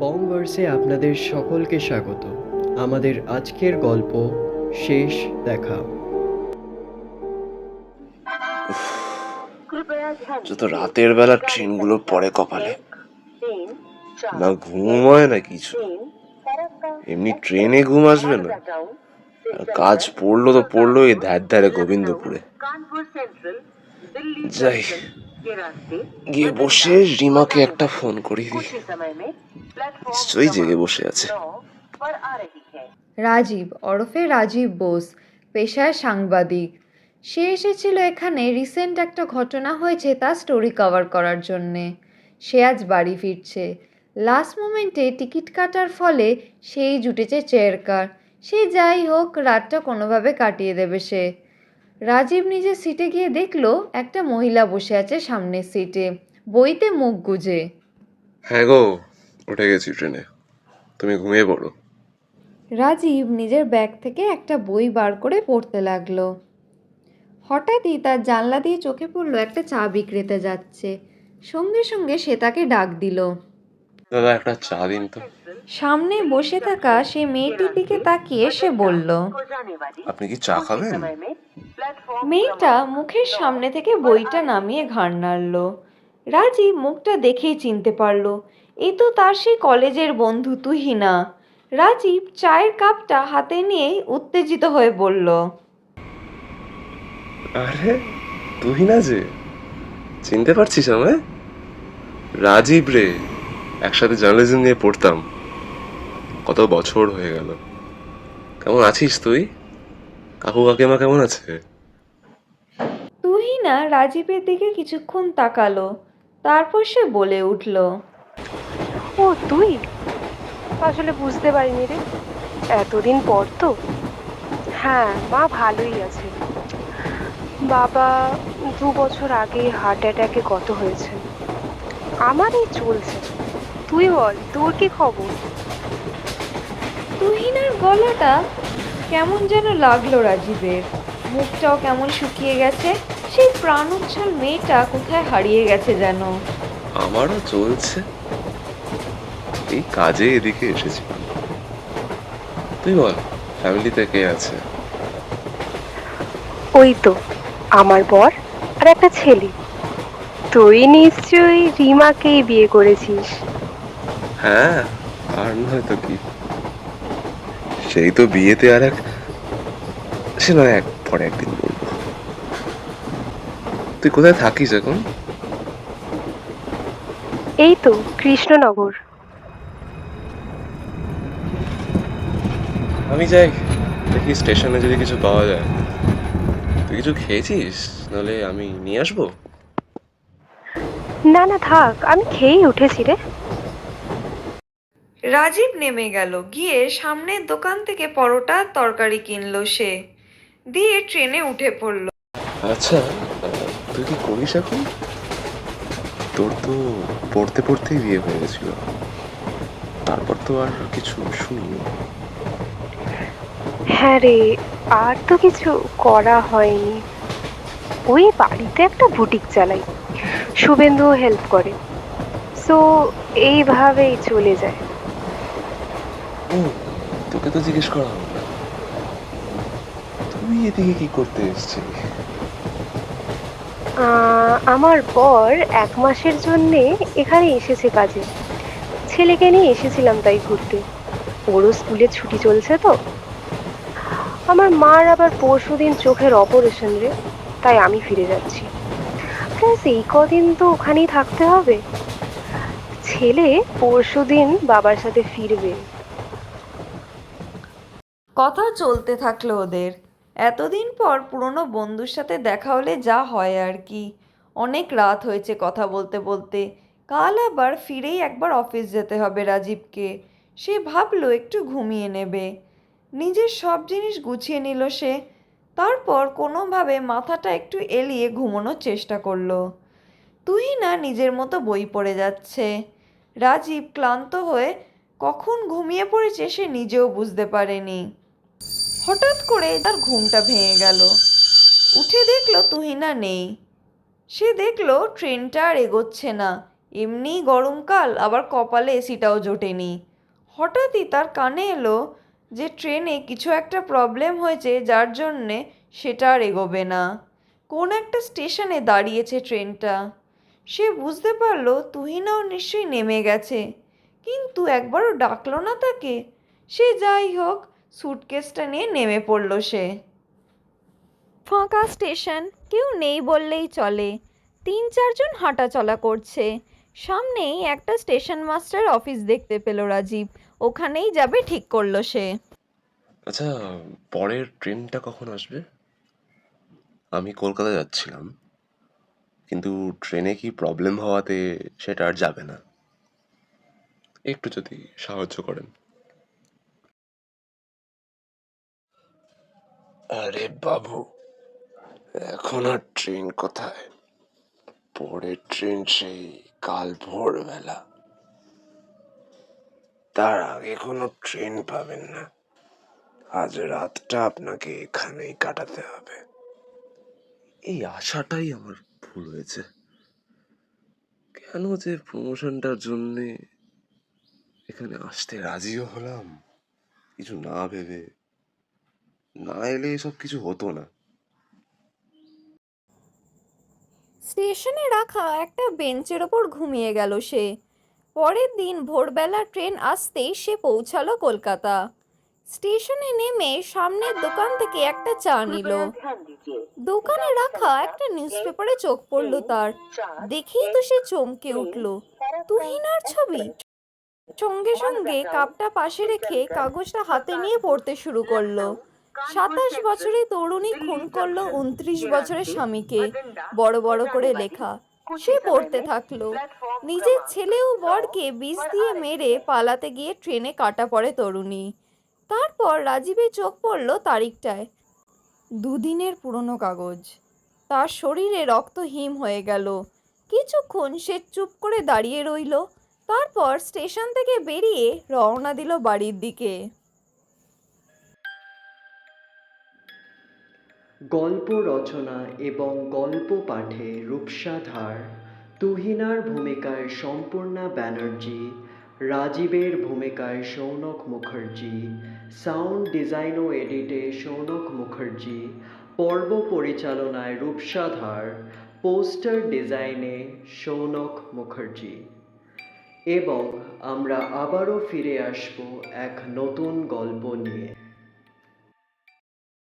বংভার্সে আপনাদের সকলকে স্বাগত। আমাদের আজকের গল্প শেষ দেখা। যত রাতের বেলা ট্রেনগুলো পড়ে কপালে, না ঘুম হয় না কিছু। এমনি ট্রেনে ঘুম আসবে না। কাজ পড়ল তো পড়ল এই ধ্যার ধারে গোবিন্দপুরে। যাই। গিয়ে বসে রিমাকে একটা ফোন করি। নিশ্চয়ই জেগে বসে আছে। রাজীব, ওরফে রাজীব বোস, পেশায় সাংবাদিক। সে এসেছিল এখানে রিসেন্ট একটা ঘটনা হয়েছে তার স্টোরি কভার করার জন্যে। সে আজ বাড়ি ফিরছে। লাস্ট মোমেন্টে টিকিট কাটার ফলে সেই জুটেছে চেয়ার কার সে যাই হোক, রাতটা কোনোভাবে কাটিয়ে দেবে সে। রাজীব নিজের সিটে গিয়ে দেখল একটা মহিলা বসে আছে সামনের সিটে। বইতে মুখ গুজে। হ্যাঁ গো উঠে গেছি ট্রেনে। তুমি ঘুমিয়ে পড়ো। রাজীব নিজের ব্যাগ থেকে একটা বই বার করে পড়তে লাগল। হঠাৎই তার জানলা দিয়ে চোখে পড়ল একটা চা বিক্রেতা যাচ্ছে। সঙ্গে সঙ্গে সে তাকে ডাক দিল। দাদা একটা চা দিন তো। সামনে বসে থাকা সে মেয়েটির দিকে তাকিয়ে সে বলল আপনি কি চা খাবেন? মেয়েটা মুখের সামনে থেকে বইটা নামিয়ে ঘাড় নাড়ল। রাজীব মুখটা দেখেই চিনতে পারল, এ তো তার সেই কলেজের বন্ধু, তুহিনা। রাজীব চায়ের কাপটা হাতে নিয়েই উত্তেজিত হয়ে বলল, আরে তুই না যে, চিনতে পারছিস আমায়? রাজীব রে, একসাথে জার্নালিজম নিয়ে পড়তাম, কত বছর হয়ে গেল। কেমন আছিস তুই? কাকু কাকিমা কেমন আছে? তুহিনা রাজীবের দিকে কিছুক্ষণ তাকালো তারপর সে বলে উঠল ও তুই? আসলে বুঝতে পারিনি রে। এতদিন পর তো। হ্যাঁ মা ভালোই আছে। বাবা দু বছর আগে হার্ট অ্যাটাকে গত হয়েছে। আমার এই চলছে। তুই বল তোর কি খবর? তুহিনার গলাটা কেমন যেন লাগল রাজীবের। মুখটাও কেমন শুকিয়ে গেছে সেই প্রাণ উচ্ছল মেয়েটা কোথায় হারিয়ে গেছে যেন। আমারও চলছে। এই কাজে এদিকে এসেছি তুই বল ফ্যামিলিতে কে আছে? ওই তো আমার বর আর একটা ছেলে। তুই নিশ্চয়ই রিমাকেই বিয়ে করেছিস। হ্যাঁ আর নয় তো কি। সেই তো বিয়েতে আর এক সে নয় এক পরে একদিন বলব। তুই কোথায় থাকিস এখন? এই তো কৃষ্ণনগর। আমি যাই দেখি স্টেশনে যদি কিছু পাওয়া যায়। তুই কিছু খেয়েছিস? নাহলে আমি নিয়ে আসব? না না থাক আমি খেয়েই উঠেছি রে। রাজীব নেমে গেল। গিয়ে সামনের দোকান থেকে পরোটা তরকারি কিনলো সে। দিয়ে ট্রেনে উঠে পড়ল। আচ্ছা তুই কি করিস এখন? তোর তো পড়তে পড়তেই বিয়ে হয়ে গেছিল। তারপর তো আর কিছু শুনিনি। হ্যাঁ রে আর তো কিছু করা হয়নি। ওই বাড়িতে একটা বুটিক চালাই। শুভেন্দুও হেল্প করে। সো এইভাবেই চলে যায়। তোকে তো জিজ্ঞেস করা না তুই এদিকে কি করতে এসেছিলি? আহ, আমার বর এক মাসের জন্যে এখানে এসেছে কাজে। ছেলেকে নিয়ে এসেছিলাম তাই ঘুরতে। ওরও স্কুলে ছুটি চলছে তো। আমার মার আবার পরশু দিন চোখের অপারেশন রে তাই আমি ফিরে যাচ্ছি। এই কদিন তো ওখানেই থাকতে হবে। ছেলে পরশু দিন বাবার সাথে ফিরবে। কথা চলতে থাকল ওদের। এতদিন পর পুরনো বন্ধুর সাথে দেখা হলে যা হয় আর কি। অনেক রাত হয়েছে কথা বলতে বলতে। কাল আবার ফিরেই একবার অফিস যেতে হবে রাজীবকে। সে ভাবলো একটু ঘুমিয়ে নেবে। নিজের সব জিনিস গুছিয়ে নিল সে। তারপর কোনোভাবে মাথাটা একটু এলিয়ে ঘুমানোর চেষ্টা করল। তুই না নিজের মতো বই পড়ে যাচ্ছে। রাজীব ক্লান্ত হয়ে কখন ঘুমিয়ে পড়েছে সে নিজেও বুঝতে পারেনি। হঠাৎ করে তার ঘুমটা ভেঙে গেল। উঠে দেখল তুহিনা নেই। সে দেখল ট্রেনটা আর এগোচ্ছে না। এমনি গরমকাল আবার কপালে এসিটাও জোটেনি। হঠাৎই তার কানে এলো যে ট্রেনে কিছু একটা প্রবলেম হয়েছে, যার জন্যে সেটা আর এগোবে না। কোন একটা স্টেশনে দাঁড়িয়েছে ট্রেনটা। সে বুঝতে পারল তুহিনাও নিশ্চয়ই নেমে গেছে। কিন্তু একবারও ডাকলো না তাকে। সে যাই হোক সুটকেসটা নিয়ে নেমে পড়ল সে। ফাঁকা স্টেশন কেউ নেই বললেই চলে। তিন চারজন হাঁটাচলা করছে। সামনেই একটা স্টেশন মাস্টার অফিস দেখতে পেল রাজীব। ওখানেই যাবে ঠিক করল সে। আচ্ছা পরের ট্রেনটা কখন আসবে? আমি কলকাতা যাচ্ছিলাম। কিন্তু ট্রেনে কি প্রবলেম হওয়াতে সেটা আর যাবে না। একটু যদি সাহায্য করেন। আরে বাবু, এখন আর ট্রেন কোথায়? পরের ট্রেন সেই কাল ভোরবেলা। তার আগে কোনো ট্রেন পাবেন না। আজ রাতটা আপনাকে এখানেই কাটাতে হবে। এই আশাটাই আমার ভুল হয়েছে। কেন যে প্রমোশনটার জন্যে এখানে আসতে রাজিও হলাম, কিছু না ভেবে না এলে এসব কিছু হতো না। স্টেশনে রাখা একটা বেঞ্চের ওপর ঘুমিয়ে গেল সে। পরের দিন ভোরবেলা ট্রেন আসতেই সে পৌঁছালো কলকাতা। স্টেশনে নেমে সামনের দোকান থেকে একটা চা নিল। দোকানে রাখা একটা নিউজপেপারে চোখ পড়ল তার। দেখেই তো সে চমকে উঠল। তুহিনার ছবি? সঙ্গে সঙ্গে কাপটা পাশে রেখে কাগজটা হাতে নিয়ে পড়তে শুরু করল। সাতাশ বছরে তরুণী খুন করল উনত্রিশ বছরের স্বামীকে। বড় বড় করে লেখা। সে পড়তে থাকল। নিজের ছেলে ও বরকে বিষ দিয়ে মেরে পালাতে গিয়ে ট্রেনে কাটা পড়ে তরুণী। তারপর রাজীবের চোখ পড়ল তারিখটায়। দুদিনের পুরনো কাগজ। তার শরীরে রক্ত হিম হয়ে গেল। কিছুক্ষণ সে চুপ করে দাঁড়িয়ে রইল। তারপর স্টেশন থেকে বেরিয়ে রওনা দিল বাড়ির দিকে। গল্প রচনা এবং গল্প পাঠে রূপসা ধার, তুহিনার ভূমিকায় সম্পূর্ণা ব্যানার্জি, রাজীবের ভূমিকায় সৌনক মুখার্জি, সাউন্ড ডিজাইন ও এডিটে সৌনক মুখার্জি, পর্ব পরিচালনায় রূপসা ধার, পোস্টার ডিজাইনে সৌনক মুখার্জি। এবং আমরা আবারও ফিরে আসব এক নতুন গল্প নিয়ে।